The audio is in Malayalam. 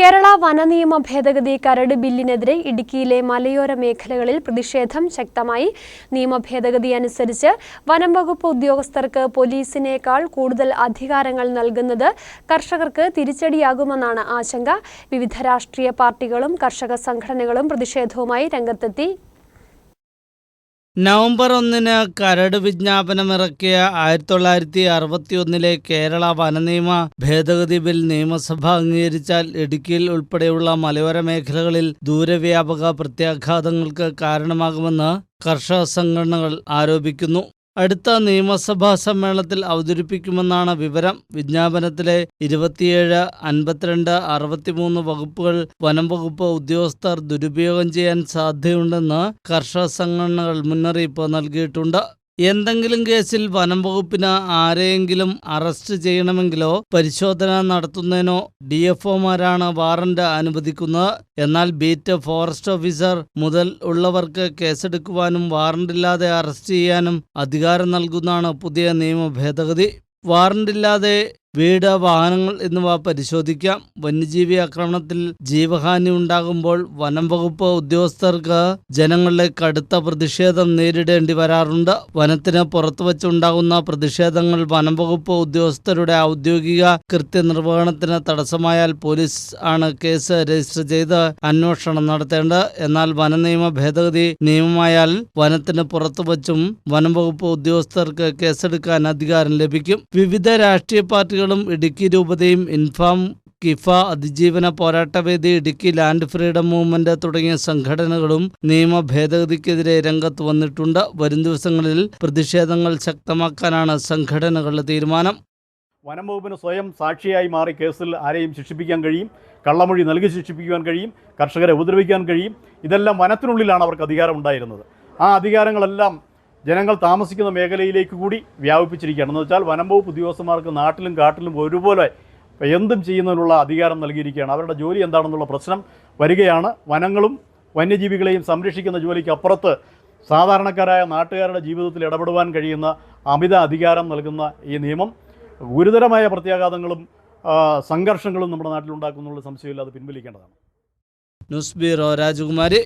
കേരള വനനിയമ ഭേദഗതി കരട് ബില്ലിനെതിരെ ഇടുക്കിയിലെ മലയോര മേഖലകളിൽ പ്രതിഷേധം ശക്തമായി. നിയമ ഭേദഗതി അനുസരിച്ച് വനം വകുപ്പ് ഉദ്യോഗസ്ഥർക്ക് പോലീസിനേക്കാൾ കൂടുതൽ അധികാരങ്ങൾ നൽകുന്നത് കർഷകർക്ക് തിരിച്ചടിയാകുമെന്നാണ് ആശങ്ക. വിവിധ രാഷ്ട്രീയ പാർട്ടികളും കർഷക സംഘടനകളും പ്രതിഷേധവുമായി രംഗത്തെത്തി. നവംബർ ഒന്നിന് കരട് വിജ്ഞാപനമിറക്കിയ ആയിരത്തി തൊള്ളായിരത്തി അറുപത്തി ഒന്നിലെ കേരള വനനിയമ ഭേദഗതി ബിൽ നിയമസഭ അംഗീകരിച്ചാൽ ഇടുക്കിയിൽ ഉൾപ്പെടെയുള്ള മലയോര മേഖലകളിൽ ദൂരവ്യാപക പ്രത്യാഘാതങ്ങൾക്ക് കാരണമാകുമെന്ന് കർഷക സംഘടനകൾ ആരോപിക്കുന്നു. അടുത്ത നിയമസഭാ സമ്മേളനത്തിൽ അവതരിപ്പിക്കുമെന്നാണ് വിവരം. വിജ്ഞാപനത്തിലെ ഇരുപത്തിയേഴ് അൻപത്തിരണ്ട് അറുപത്തിമൂന്ന് വകുപ്പുകൾ വനം വകുപ്പ് ഉദ്യോഗസ്ഥർ ദുരുപയോഗം ചെയ്യാൻ സാധ്യതയുണ്ടെന്ന് കർഷക സംഘടനകൾ മുന്നറിയിപ്പ് നൽകിയിട്ടുണ്ട്. എന്തെങ്കിലും കേസിൽ വനം വകുപ്പിന് ആരെയെങ്കിലും അറസ്റ്റ് ചെയ്യണമെങ്കിലോ പരിശോധന നടത്തുന്നതിനോ ഡി എഫ് ഒമാരാണ് വാറന്റ് അനുവദിക്കുന്നത്. എന്നാൽ ബീറ്റ് ഫോറസ്റ്റ് ഓഫീസർ മുതൽ ഉള്ളവർക്ക് കേസെടുക്കുവാനും വാറന്റില്ലാതെ അറസ്റ്റ് ചെയ്യാനും അധികാരം നൽകുന്നതാണ് പുതിയ നിയമ ഭേദഗതി. വാറന്റില്ലാതെ വീട് വാഹനങ്ങൾ എന്നിവ പരിശോധിക്കാം. വന്യജീവി ആക്രമണത്തിൽ ജീവഹാനി ഉണ്ടാകുമ്പോൾ വനം വകുപ്പ് ഉദ്യോഗസ്ഥർക്ക് ജനങ്ങളുടെ കടുത്ത പ്രതിഷേധം നേരിടേണ്ടി വരാറുണ്ട്. വനത്തിന് പുറത്തു വച്ചുണ്ടാകുന്ന പ്രതിഷേധങ്ങൾ വനം വകുപ്പ് ഉദ്യോഗസ്ഥരുടെ ഔദ്യോഗിക കൃത്യനിർവഹണത്തിന് തടസ്സമായാൽ പോലീസ് ആണ് കേസ് രജിസ്റ്റർ ചെയ്ത് അന്വേഷണം നടത്തേണ്ടത്. എന്നാൽ വനനിയമ ഭേദഗതി നിയമമായാൽ വനത്തിന് പുറത്തു വച്ചും വനം വകുപ്പ് ഉദ്യോഗസ്ഥർക്ക് കേസെടുക്കാൻ അധികാരം ലഭിക്കും. വിവിധ രാഷ്ട്രീയ പാർട്ടികളും ഇടുക്കി രൂപതയും ഇൻഫാം കിഫ അതിജീവന പോരാട്ടവേദി ഇടുക്കി ലാൻഡ് ഫ്രീഡം മൂവ്മെന്റ് തുടങ്ങിയ സംഘടനകളും നിയമ ഭേദഗതിക്കെതിരെ രംഗത്ത് വന്നിട്ടുണ്ട്. വരും ദിവസങ്ങളിൽ പ്രതിഷേധങ്ങൾ ശക്തമാക്കാനാണ് സംഘടനകളുടെ തീരുമാനം. വനം വകുപ്പിന് സ്വയം സാക്ഷിയായി മാറി കേസിൽ ആരെയും ശിക്ഷിപ്പിക്കാൻ കഴിയും കള്ളമൊഴി നൽകി ശിക്ഷിപ്പിക്കുവാൻ കഴിയും കർഷകരെ ഉപദ്രവിക്കാൻ കഴിയും. ഇതെല്ലാം വനത്തിനുള്ളിലാണ് അവർക്ക് അധികാരം ഉണ്ടായിരുന്നത്. ആ അധികാരങ്ങളെല്ലാം ജനങ്ങൾ താമസിക്കുന്ന മേഖലയിലേക്ക് കൂടി വ്യാപിപ്പിച്ചിരിക്കുകയാണ്. എന്ന് വെച്ചാൽ വനം വകുപ്പ് ഉദ്യോഗസ്ഥന്മാർക്ക് നാട്ടിലും കാട്ടിലും ഒരുപോലെ എന്തും ചെയ്യുന്നതിനുള്ള അധികാരം നൽകിയിരിക്കുകയാണ്. അവരുടെ ജോലി എന്താണെന്നുള്ള പ്രശ്നം വരികയാണ്. വനങ്ങളും വന്യജീവികളെയും സംരക്ഷിക്കുന്ന ജോലിക്ക് അപ്പുറത്ത് സാധാരണക്കാരായ നാട്ടുകാരുടെ ജീവിതത്തിൽ ഇടപെടുവാൻ കഴിയുന്ന അമിത അധികാരം നൽകുന്ന ഈ നിയമം. ഗുരുതരമായ പ്രത്യാഘാതങ്ങളും സംഘർഷങ്ങളും നമ്മുടെ നാട്ടിലുണ്ടാക്കുന്നുള്ള സംശയമില്ലാതെ പിൻവലിക്കേണ്ടതാണ്. ന്യൂസ് ബ്യൂറോ രാജകുമാരി.